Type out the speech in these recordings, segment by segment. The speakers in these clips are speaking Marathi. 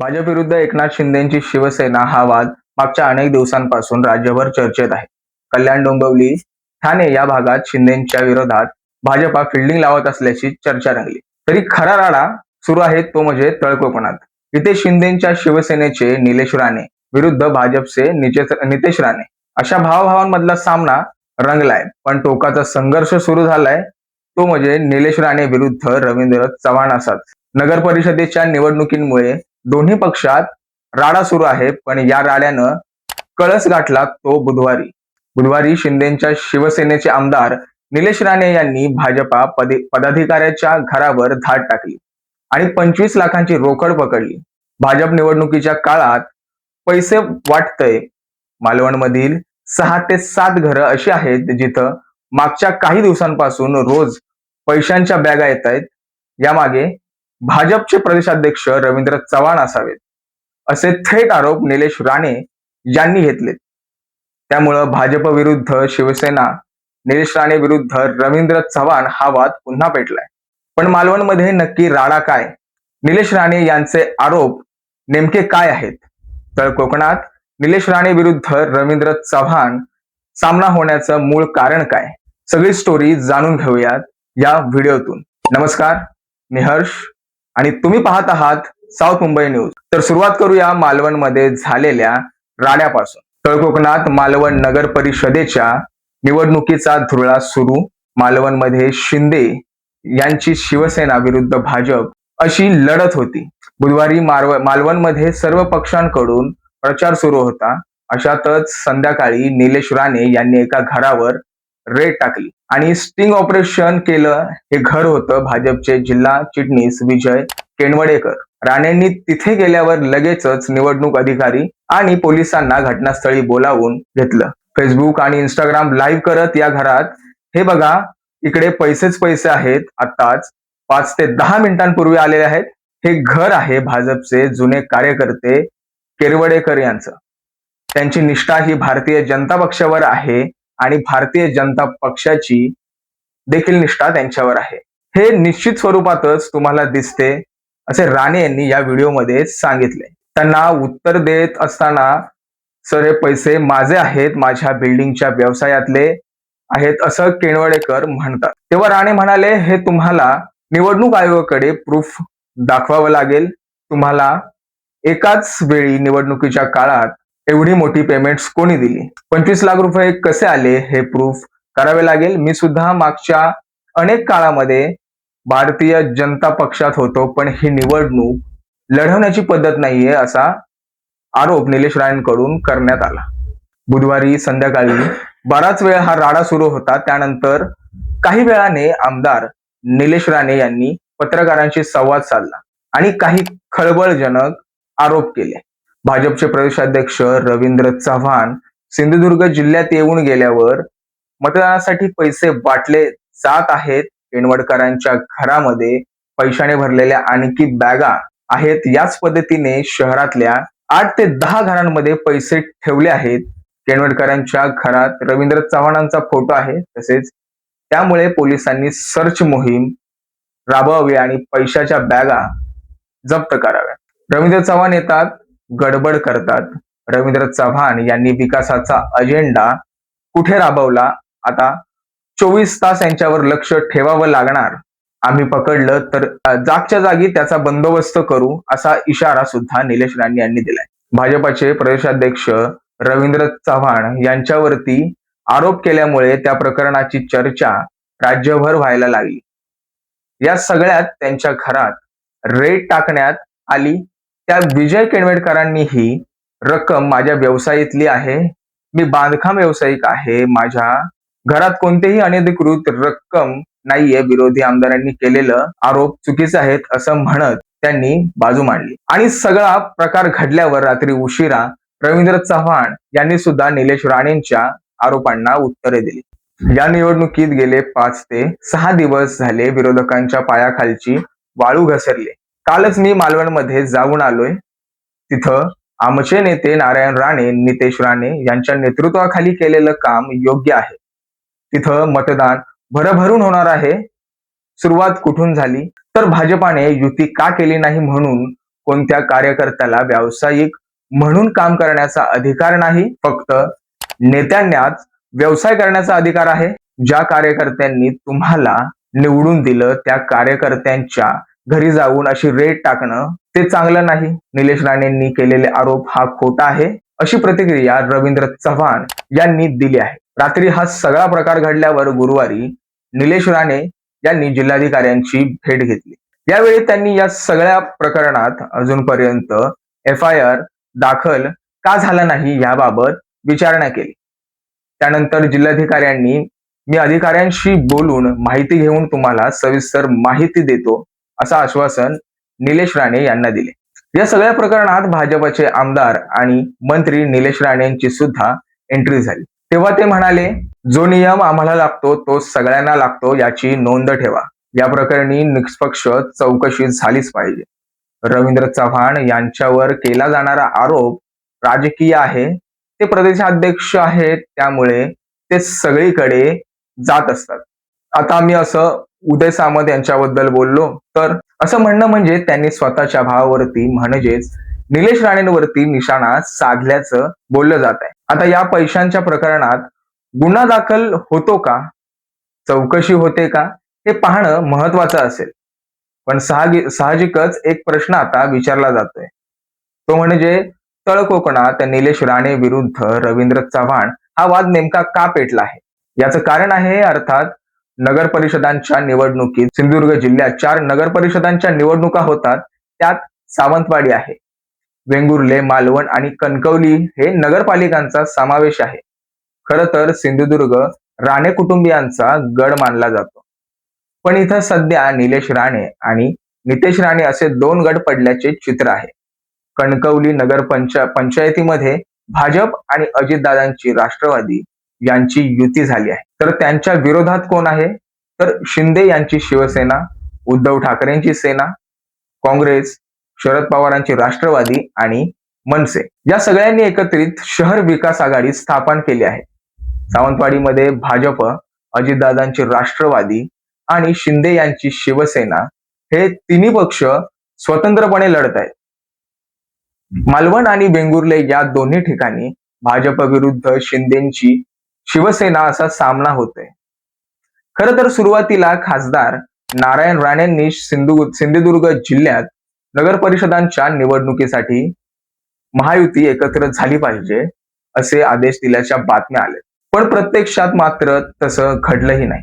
भाजप विरुद्ध एकनाथ शिंदेची शिवसेना हा वाद मागच्या अनेक दिवसांपासून राज्यभर चर्चेत आहे. कल्याण डोंबिवली ठाणे या भागात शिंदेच्या विरोधात भाजपा फिल्डिंग लावत असल्याची चर्चा रंगली तरी खरा राडा सुरू आहे तो म्हणजे तळकोकणात इथे शिंदेच्या शिवसेनेचे निलेश राणे विरुद्ध भाजपचे नितेश राणे. अशा भावभावांमधला सामना रंगलाय पण टोकाचा संघर्ष सुरू झालाय. तो म्हणजे निलेश राणे विरुद्ध रवींद्र चव्हाण असाच. नगर परिषदेच्या निवडणुकींमुळे दोन्ही पक्षात राडा सुरू आहे पण या राड्यानं कळस गाठला तो बुधवारी. बुधवारी शिंदेच्या शिवसेनेचे आमदार निलेश राणे यांनी भाजपा पदाधिकाऱ्याच्या घरावर धाड टाकली आणि पंचवीस लाखांची रोकड पकडली. भाजप निवडणुकीच्या काळात पैसे वाटतय. मालवणमधील सहा ते सात घरं अशी आहेत जिथं मागच्या काही दिवसांपासून रोज पैशांच्या बॅगा येत आहेत यामागे भाजपचे प्रदेशाध्यक्ष रवींद्र चव्हाण असावेत. असे थेट आरोप निलेश राणे यांनी घेतलेत. त्यामुळं भाजप विरुद्ध शिवसेना निलेश राणे विरुद्ध रवींद्र चव्हाण हा वाद पुन्हा पेटलाय. पण मालवणमध्ये नक्की राडा काय? निलेश राणे यांचे आरोप नेमके काय आहेत? तर कोकणात निलेश राणे विरुद्ध रवींद्र चव्हाण सामना होण्याचं मूळ कारण काय? सगळी स्टोरी जाणून घेऊयात या व्हिडिओतून. नमस्कार मी हर्ष. आणि तुम्ही पाहत आहात साऊथ मुंबई न्यूज. तर सुरुवात करूया मालवणमध्ये झालेल्या राड्यापासून तळकोकणात मालवण नगर परिषदेच्या निवडणुकीचा धुरळा सुरू. मालवणमध्ये शिंदे यांची शिवसेना विरुद्ध भाजप अशी लढत होती. बुधवारी मालव मालवणमध्ये सर्व पक्षांकडून प्रचार सुरू होता. अशातच संध्याकाळी निलेश राणे यांनी एका घरावर रेड टाकली. आणि स्टिंग ऑपरेशन केलं हे घर होतं भाजपचे जिल्हा चिटणीस विजय केणवडेकर राणेंनी तिथे गेल्यावर लगेचच निवडणूक अधिकारी आणि पोलिसांना घटनास्थळी बोलावून घेतलं. फेसबुक आणि इंस्टाग्राम लाईव्ह करत या घरात हे बघा इकडे पैसेच पैसे आहेत आत्ताच पाच ते दहा मिनिटांपूर्वी आलेले आहेत. हे घर आहे भाजपचे जुने कार्यकर्ते केरवडेकर यांचं. त्यांची निष्ठा ही भारतीय जनता पक्षावर आहे आणि भारतीय जनता पक्षाची देखील निष्ठा त्यांच्यावर आहे. हे निश्चित स्वरूपातच तुम्हाला दिसते असे राणे यांनी या व्हिडिओमध्ये सांगितले. त्यांना उत्तर देत असताना सर हे पैसे माझे आहेत माझ्या बिल्डिंगच्या व्यवसायातले आहेत असं केणवडेकर म्हणतात. तेव्हा राणे म्हणाले हे तुम्हाला निवडणूक आयोगाकडे प्रूफ दाखवावं लागेल. तुम्हाला एकाच वेळी निवडणुकीच्या काळात एवढी मोठी पेमेंट्स कोणी दिली? पंचवीस लाख रुपये कसे आले हे प्रूफ करावे लागेल? मी सुद्धा मागच्या अनेक काळामध्ये भारतीय जनता पक्षात होतो पण ही निवडणूक लढवण्याची पद्धत नाहीये असा आरोप निलेश राणेंकडून करण्यात आला. बुधवारी संध्याकाळी बराच वेळ हा राडा सुरू होता. त्यानंतर काही वेळाने आमदार निलेश राणे यांनी पत्रकारांशी संवाद साधला आणि काही खळबळजनक आरोप केले. भाजपचे प्रदेशाध्यक्ष रवींद्र चव्हाण सिंधुदुर्ग जिल्ह्यात येऊन गेल्यावर मतदानासाठी पैसे वाटले जात आहेत. पेनवडकरांच्या घरामध्ये पैशाने भरलेल्या आणखी बॅगा आहेत. याच पद्धतीने शहरातल्या आठ ते दहा घरांमध्ये पैसे ठेवले आहेत. केणवडकरांच्या घरात रवींद्र चव्हाणांचा फोटो आहे. तसेच त्यामुळे पोलिसांनी सर्च मोहीम राबवावी आणि पैशाच्या बॅगा जप्त कराव्या रवींद्र चव्हाण येतात. गडबड करतात. रवींद्र चव्हाण यांनी विकासाचा अजेंडा कुठे राबवला? आता चोवीस तास यांच्यावर लक्ष ठेवावं लागणार. आम्ही पकडलं तर जागच्या जागी त्याचा बंदोबस्त करू असा इशारा सुद्धा निलेश राणे यांनी दिलाय. भाजपाचे प्रदेशाध्यक्ष रवींद्र चव्हाण यांच्यावरती आरोप केल्यामुळे त्या प्रकरणाची चर्चा राज्यभर व्हायला लागली. या सगळ्यात त्यांच्या घरात रेड टाकण्यात आली. त्या विजय केणवेडकरांनी ही रक्कम माझ्या व्यवसायातली आहे. मी बांधकाम व्यावसायिक आहे. माझ्या घरात कोणतेही अनधिकृत रक्कम नाहीये विरोधी आमदारांनी केलेलं. आरोप चुकीचे आहेत असं म्हणत त्यांनी बाजू मांडली. आणि सगळा प्रकार घडल्यावर रात्री उशिरा रवींद्र चव्हाण यांनी सुद्धा निलेश राणेंच्या आरोपांना उत्तरे दिली. या निवडणुकीत गेले पाच ते सहा दिवस झाले विरोधकांच्या पायाखालची वाळू घसरली. कालच मी मालवणमध्ये जाऊन आलोय. तिथं आमचे नेते नारायण राणे नितेश राणे यांच्या नेतृत्वाखाली केलेलं काम योग्य आहे. तिथं मतदान भरभरून होणार आहे. सुरुवात कुठून झाली? तर भाजपाने युती का केली नाही म्हणून कोणत्या कार्यकर्त्याला व्यावसायिक म्हणून काम करण्याचा अधिकार नाही? फक्त नेत्यांनाच व्यवसाय करण्याचा अधिकार आहे. ज्या कार्यकर्त्यांनी तुम्हाला निवडून दिलं त्या कार्यकर्त्यांच्या घरी जाऊन अशी रेट टाकणं ते चांगलं नाही. निलेश राणेंनी केलेले आरोप हा खोटा आहे अशी प्रतिक्रिया रवींद्र चव्हाण यांनी दिली आहे. रात्री हा सगळा प्रकार घडल्यावर गुरुवारी निलेश राणे यांनी जिल्हाधिकाऱ्यांची भेट घेतली. यावेळी त्यांनी या सगळ्या प्रकरणात अजूनपर्यंत एफ आय आर दाखल का झाला नाही याबाबत विचारणा केली. त्यानंतर जिल्हाधिकाऱ्यांनी मी अधिकाऱ्यांशी बोलून माहिती घेऊन तुम्हाला सविस्तर माहिती देतो. असं आश्वासन निलेश राणे यांना दिले. या सगळ्या प्रकरणात भाजपचे आमदार आणि मंत्री निलेश राणे यांची सुद्धा एंट्री झाली. तेव्हा ते म्हणाले जो नियम आम्हाला लागतो तो सगळ्यांना लागतो याची नोंद ठेवा. या प्रकरणी निष्पक्ष चौकशी झालीच पाहिजे. रवींद्र चव्हाण यांच्यावर केला जाणारा आरोप राजकीय आहे ते प्रदेशाध्यक्ष आहेत त्यामुळे ते सगळीकडे जात असतात. आता मी असं उदय सामंत यांच्याबद्दल बोललो. तर असं म्हणणं म्हणजे त्यांनी स्वतःच्या भावावरती म्हणजेच निलेश राणेंवरती निशाणा साधल्याचं बोललं जात आहे. आता या पैशांच्या प्रकरणात गुन्हा दाखल होतो का? चौकशी होते का? हे पाहणं महत्वाचं असेल. पण साहगी साहजिकच एक प्रश्न आता विचारला जातोय. तो म्हणजे तळ कोकणात निलेश राणे विरुद्ध रवींद्र चव्हाण हा वाद नेमका का पेटला आहे? याचं कारण आहे अर्थात नगर परिषदांच्या निवडणुकीत सिंधुदुर्ग जिल्ह्यात चार नगर परिषदांच्या निवडणुका होतात त्यात सावंतवाडी आहे वेंगुर्ले मालवण आणि कणकवली हे नगरपालिकांचा समावेश आहे. खर तर सिंधुदुर्ग राणे कुटुंबियांचा गड मानला जातो. पण इथं सध्या निलेश राणे आणि नितेश राणे असे दोन गट पडल्याचे चित्र आहे. कणकवली नगर पंचा पंचायतीमध्ये भाजप आणि अजितदादांची राष्ट्रवादी यांची युती झाली आहे. तर त्यांच्या विरोधात कोण आहे? तर शिंदे यांची शिवसेना उद्धव ठाकरेंची सेना काँग्रेस शरद पवारांची राष्ट्रवादी आणि मनसे. या सगळ्यांनी एकत्रित शहर विकास आघाडी स्थापन केली आहे. सावंतवाडीमध्ये भाजप अजितदादांची राष्ट्रवादी आणि शिंदे यांची शिवसेना हे तिन्ही पक्ष स्वतंत्रपणे लढत आहेत. मालवण आणि बेंगुर्ले या दोन्ही ठिकाणी भाजप विरुद्ध शिंदेची शिवसेना असा सामना होतोय. खर तर सुरुवातीला खासदार नारायण राणेंनी सिंधु सिंधुदुर्ग जिल्ह्यात नगर परिषदांच्या निवडणुकीसाठी महायुती एकत्र झाली पाहिजे असे आदेश दिल्याच्या बातम्या आल्या. पण प्रत्यक्षात मात्र तसं घडलंही नाही.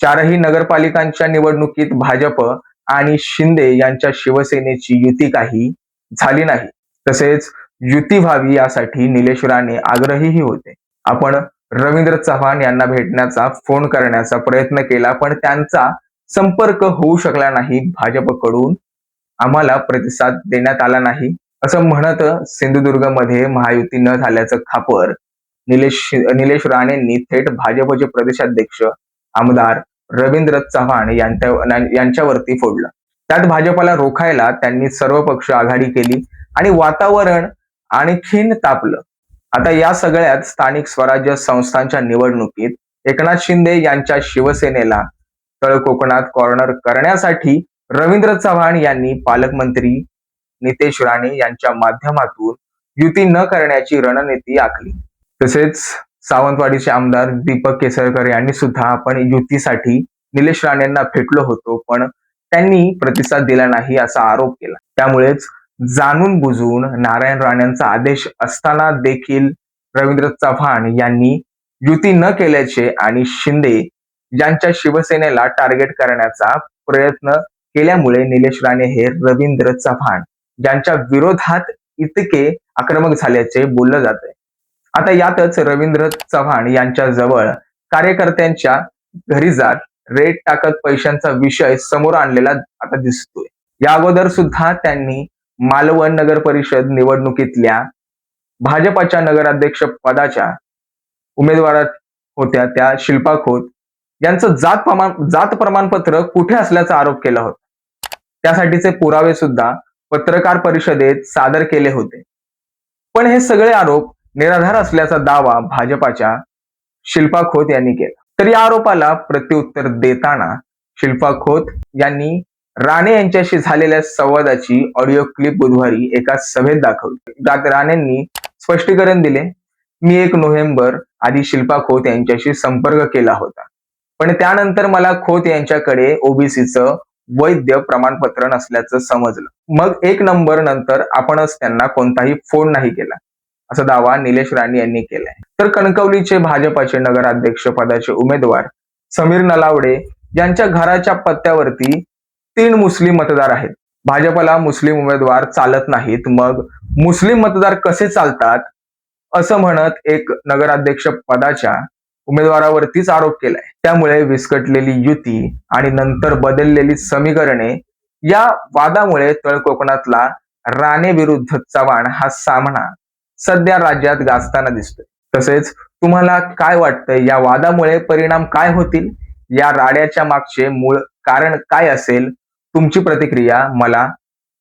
चारही नगरपालिकांच्या निवडणुकीत भाजप आणि शिंदे यांच्या शिवसेनेची युती काही झाली नाही. तसेच युती व्हावी यासाठी निलेश राणे आग्रहीही होते. आपण रवींद्र चव्हाण यांना भेटण्याचा फोन करण्याचा प्रयत्न केला पण त्यांचा संपर्क होऊ शकला नाही. भाजपकडून आम्हाला प्रतिसाद देण्यात आला नाही. असं म्हणत सिंधुदुर्गमध्ये महायुती न झाल्याचं खापर निलेश निलेश राणेंनी थेट भाजपचे प्रदेशाध्यक्ष आमदार रवींद्र चव्हाण यांच्या यांच्यावरती फोडलं. त्यात भाजपला रोखायला त्यांनी सर्व पक्ष आघाडी केली आणि वातावरण आणखीन तापलं. आता या सगळ्यात स्थानिक स्वराज्य संस्थांच्या निवडणुकीत एकनाथ शिंदे यांच्या शिवसेनेला तळ कोकणात कॉर्नर करण्यासाठी रवींद्र चव्हाण यांनी पालकमंत्री नितेश राणे यांच्या माध्यमातून युती न करण्याची रणनीती आखली. तसेच सावंतवाडीचे आमदार दीपक केसरकर यांनी सुद्धा आपण युतीसाठी निलेश राणेंना फेटलो होतो पण त्यांनी प्रतिसाद दिला नाही असा आरोप केला. त्यामुळेच जाणून बुजून नारायण राणेंचा आदेश असताना देखील रवींद्र चव्हाण यांनी युती न केल्याचे आणि शिंदे यांच्या शिवसेनेला टार्गेट करण्याचा प्रयत्न केल्यामुळे निलेश राणे हे रवींद्र चव्हाण यांच्या विरोधात इतके आक्रमक झाल्याचे बोललं जाते आता यातच रवींद्र चव्हाण यांच्या जवळ कार्यकर्त्यांच्या घरी जात रेट टाकत पैशांचा विषय समोर आणलेला आता दिसतोय. या अगोदर सुद्धा त्यांनी मालवण नगर परिषद निवडणुकीतल्या भाजपाच्या नगराध्यक्ष पदाच्या उमेदवारात होत्या त्या शिल्पा खोत. यांचं जात प्रमाण जात प्रमाणपत्र कुठे असल्याचा आरोप केला होता? त्यासाठीचे पुरावे सुद्धा पत्रकार परिषदेत सादर केले होते. पण हे सगळे आरोप निराधार असल्याचा दावा भाजपाच्या शिल्पा खोत यांनी केला. तर या आरोपाला प्रत्युत्तर देताना शिल्पा खोत यांनी राणे यांच्याशी झालेल्या संवादाची ऑडिओ क्लिप बुधवारी एका सभेत दाखवली. त्यात राणेंनी स्पष्टीकरण दिले. मी एक नोव्हेंबर आधी शिल्पा खोत यांच्याशी संपर्क केला होता. पण त्यानंतर मला खोत यांच्याकडे ओबीसीचं वैद्य प्रमाणपत्र नसल्याचं समजलं. मग एक नंबर नंतर आपणच त्यांना कोणताही फोन नाही केला असा दावा निलेश राणे यांनी केलाय. तर कणकवलीचे भाजपाचे नगराध्यक्ष पदाचे उमेदवार समीर नलावडे यांच्या घराच्या पत्त्यावरती तीन मुस्लिम मतदार आहेत. भाजपला मुस्लिम उमेदवार चालत नाहीत. मग मुस्लिम मतदार कसे चालतात? असं म्हणत एक नगराध्यक्ष पदाच्या उमेदवारावरतीच आरोप केलाय. त्यामुळे विस्कटलेली युती आणि नंतर बदललेली समीकरणे या वादामुळे तळकोकणातला राणे विरुद्ध चव्हाण हा सामना सध्या राज्यात गाजताना दिसतोय. तसेच तुम्हाला काय वाटतंय? या वादामुळे परिणाम काय होतील? या राड्याच्या मागचे मूळ कारण काय असेल? तुमची प्रतिक्रिया मला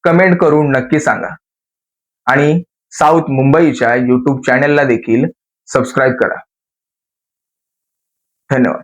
कमेंट करून नक्की सांगा. आणि साऊथ मुंबईच्या यूट्यूब चॅनेलला देखील सबस्क्राईब करा. धन्यवाद.